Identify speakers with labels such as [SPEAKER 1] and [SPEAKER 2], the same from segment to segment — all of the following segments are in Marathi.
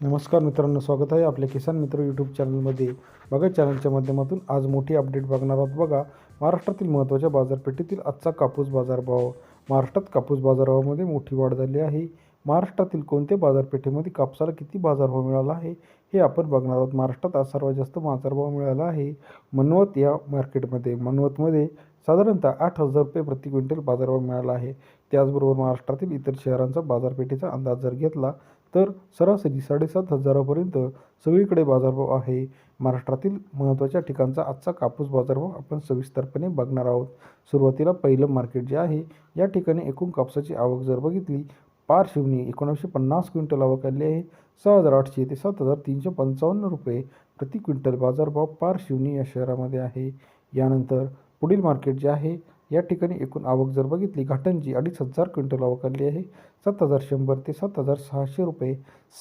[SPEAKER 1] नमस्कार मित्रांनो स्वागत आहे आपल्या किसान मित्र यूट्यूब चॅनलमध्ये बघा चॅनलच्या माध्यमातून आज मोठी अपडेट बघणार आहोत बघा. महाराष्ट्रातील महत्त्वाच्या बाजारपेठेतील आजचा कापूस बाजारभाव. महाराष्ट्रात कापूस बाजारभावामध्ये मोठी वाढ झाली आहे. महाराष्ट्रातील कोणत्या बाजारपेठेमध्ये कापसाला किती बाजारभाव मिळाला आहे हे आपण बघणार आहोत. महाराष्ट्रात आज सर्वात जास्त बाजारभाव मिळाला आहे मनवत या मार्केटमध्ये मनवतमध्ये साधारणतः आठ हजार रुपये प्रति क्विंटल बाजारभाव मिळाला आहे. त्याचबरोबर महाराष्ट्रातील इतर शहरांचा बाजारपेठेचा अंदाज जर घेतला तर सरासरी साडेसात हजारापर्यंत सगळीकडे बाजारभाव आहे. महाराष्ट्रातील महत्त्वाच्या ठिकाणचा आजचा कापूस बाजारभाव आपण सविस्तरपणे बघणार आहोत. सुरुवातीला पहिलं मार्केट जे आहे या ठिकाणी एकूण कापसाची आवक जर बघितली पार शिवनी एकोणीसशे पन्नास क्विंटल आवक आली आहे. सहा हजार आठशे ते सात हजार तीनशे पंचावन्न रुपये प्रति क्विंटल बाजारभाव पार शिवनी या शहरामध्ये आहे. यानंतर पुढील मार्केट जे आहे या ठिकाणी एकूण आवक जर बघितली घाटंजी अडीच हजार क्विंटल आवक आली आहे. सात हजार शंभर ते सात हजार सहाशे रुपये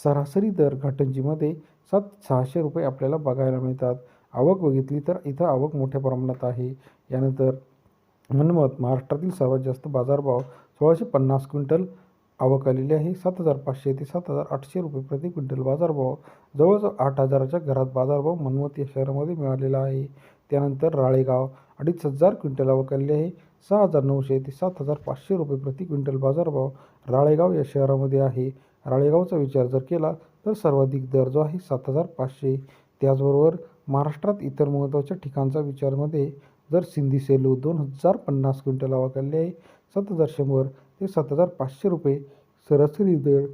[SPEAKER 1] सरासरी दर घाटंजीमध्ये सात सहाशे रुपये आपल्याला बघायला मिळतात. आवक बघितली तर इथं आवक मोठ्या प्रमाणात आहे. यानंतर मनमत महाराष्ट्रातील सर्वात जास्त बाजारभाव सोळाशे पन्नास क्विंटल आवक आलेली आहे. सात हजार पाचशे ते सात हजार आठशे रुपये प्रति क्विंटल बाजारभाव जवळजवळ आठ हजाराच्या घरात बाजारभाव मनमत या शहरामध्ये मिळालेला आहे. त्यानंतर राळेगाव अडीच हजार क्विंटल आवक आहे. सहा हजार नऊशे ते सात हजार पाचशे रुपये प्रति क्विंटल बाजारभाव राळेगाव या शहरामध्ये आहे. राळेगावचा विचार जर केला तर सर्वाधिक दर जो आहे सात हजार पाचशे. त्याचबरोबर महाराष्ट्रात इतर महत्त्वाच्या ठिकाणचा विचारमध्ये जर सिंधी सेलू दोन हजार पन्नास क्विंटल आवक आहे सात हजार शंभर ते सात हजार पाचशे रुपये सरासरी दर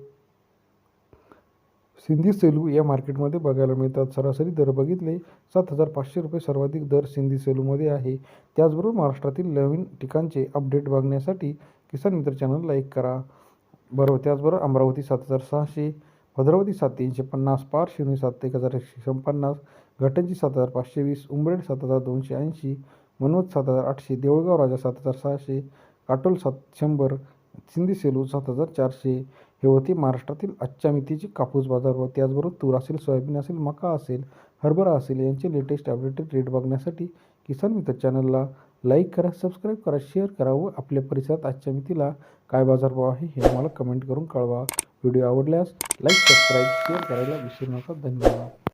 [SPEAKER 1] सिंधी सेलू या मार्केटमध्ये बघायला मिळतात. सरासरी दर बघितले सात हजार पाचशे रुपये सर्वाधिक दर सिंधी सेलूमध्ये आहे. त्याचबरोबर महाराष्ट्रातील नवीन ठिकाणचे अपडेट बघण्यासाठी किसान मित्र चॅनल लाईक करा. बरोबर त्याचबरोबर अमरावती सात हजार सहाशे भद्रावती सात तीनशे पन्नास पार शिवणी सात एक हजार एकशे एकोणपन्नास घाटंजी सात हजार पाचशे वीस उंबरेड सात हजार दोनशे ऐंशी मनोज सात हजार आठशे देऊळगाव राजा सात हजार सहाशे काटोल सात शंभर सिंधी सेलू सात हजार चारशे हे होते महाराष्ट्रातील आजच्या मितीची कापूस बाजारभाव त्याचबरोबर तूर असेल सोयाबीन असेल मका असेल हरभरा असेल यांचे लेटेस्ट अपडेटेड रेट बघण्यासाठी किसान मित्र चॅनलला लाईक करा सबस्क्राईब करा शेअर करा व आपल्या परिसरात आजच्या मितीला काय बाजारभाव आहे हे आम्हाला कमेंट करून कळवा. व्हिडिओ आवडल्यास लाईक सबस्क्राईब शेअर करायला विसरू नका. धन्यवाद.